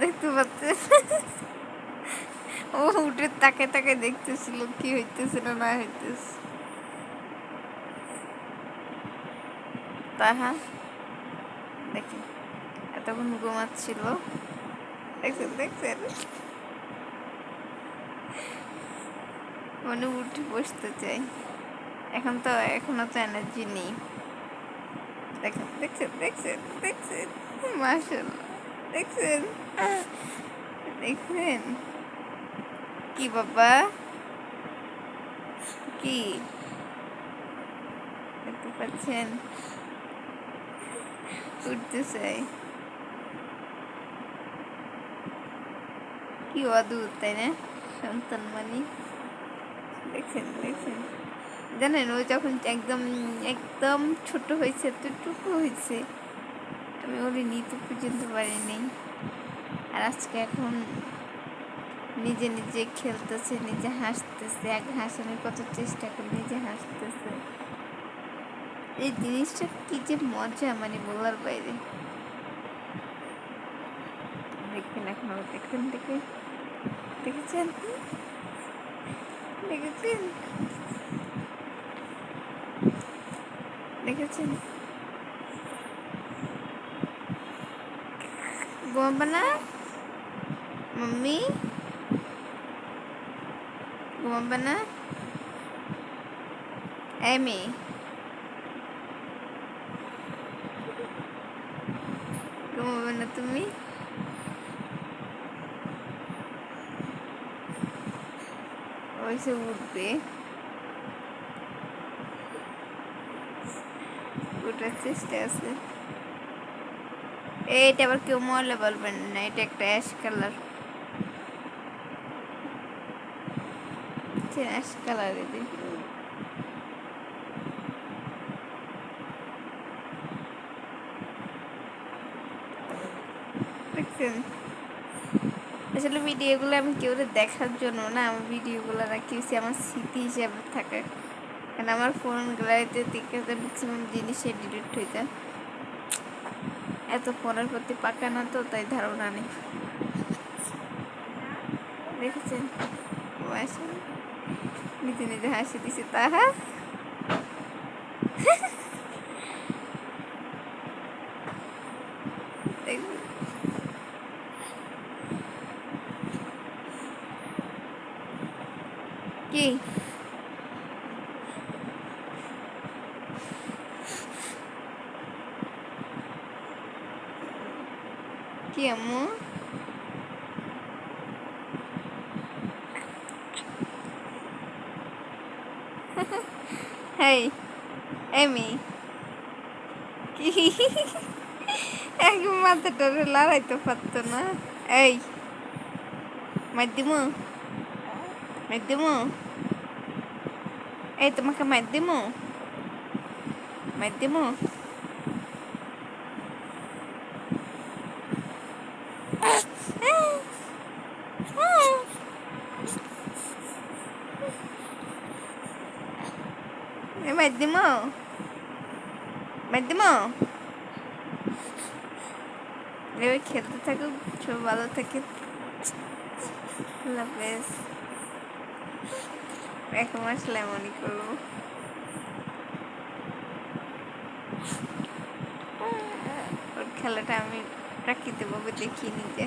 দেখতে পাচ্ছেন? ও উঠে তাকে তাকে দেখতেছিল, কি হইতেছিল না হইতেছে। তাহা, দেখেন, এতক্ষণ ঘুমাচ্ছিল। দেখছেন দেখছেন? মানে উঠে বসতে চাই। এখন তো এখনও তো এনার্জি নেই। দেখেন, দেখছেন দেখছেন দেখছেন। মাশাল্লাহ দেখছেন? দেখছেন? কি বাবা? কি? দেখতে পাচ্ছেন? উঠতে চাই কি অদ্ভুত, তাই না? সন্তান মানে দেখছেন দেখছেন। জানেন, ও যখন একদম একদম ছোট হয়েছে, এতটুকু হয়েছে, আমি ওরে নিতে পর্যন্ত পারিনি আর আজকে এখন নিজে নিজে খেলতেছে, নিজে হাসতেছে, এক হাসানোর কত চেষ্টা করে, নিজে হাসতেছে। এই জিনিসটা কি যে মজা মানে বলার বাইরে। দেখবেন এখন, দেখবেন দেখে দেখেছেন? দেখেছেন? দেখেছেন? ঘুমাবে না মাম্মি। ঘুমাবে না এই মেয়ে। ঘুমাবে না তুমি। ওইসে উঠবে। ওঠার চেষ্টা আছে। এইটা আবার কেউ মরলে বলবেন না, এটা একটা অ্যাশ কালার অ্যাশ কালার দেখছেন? আসলে ভিডিওগুলো আমি কেউ দেখার জন্য না আমার ভিডিওগুলো রাখি আমার স্মৃতি হিসাবে থাকে। আমার ফোন গ্যালারিতে দেখে ম্যাক্সিমাম জিনিসে ডিলিট হয়ে যায়। এত ফোনের প্রতি পাকা না তো, তাই ধারণা নেই। দেখেছেন? নিজে নিজে হাসি দিছে তাহা কি? কি আম্মু? হেই, এমি। কি এক মাথাটা লড়াইতে পারতো না। এই মাধ্যম মাধ্যম এই, তোমাকে মাধ্যম মাধ্যম মাধ্যম মাধ্যম এবার খেলতে থাকুক সব ভালো থাকে হাফেজ এক মাস লেমনই করব ওর খেলাটা আমি প্রাকৃতিকভাবে দেখি নিজে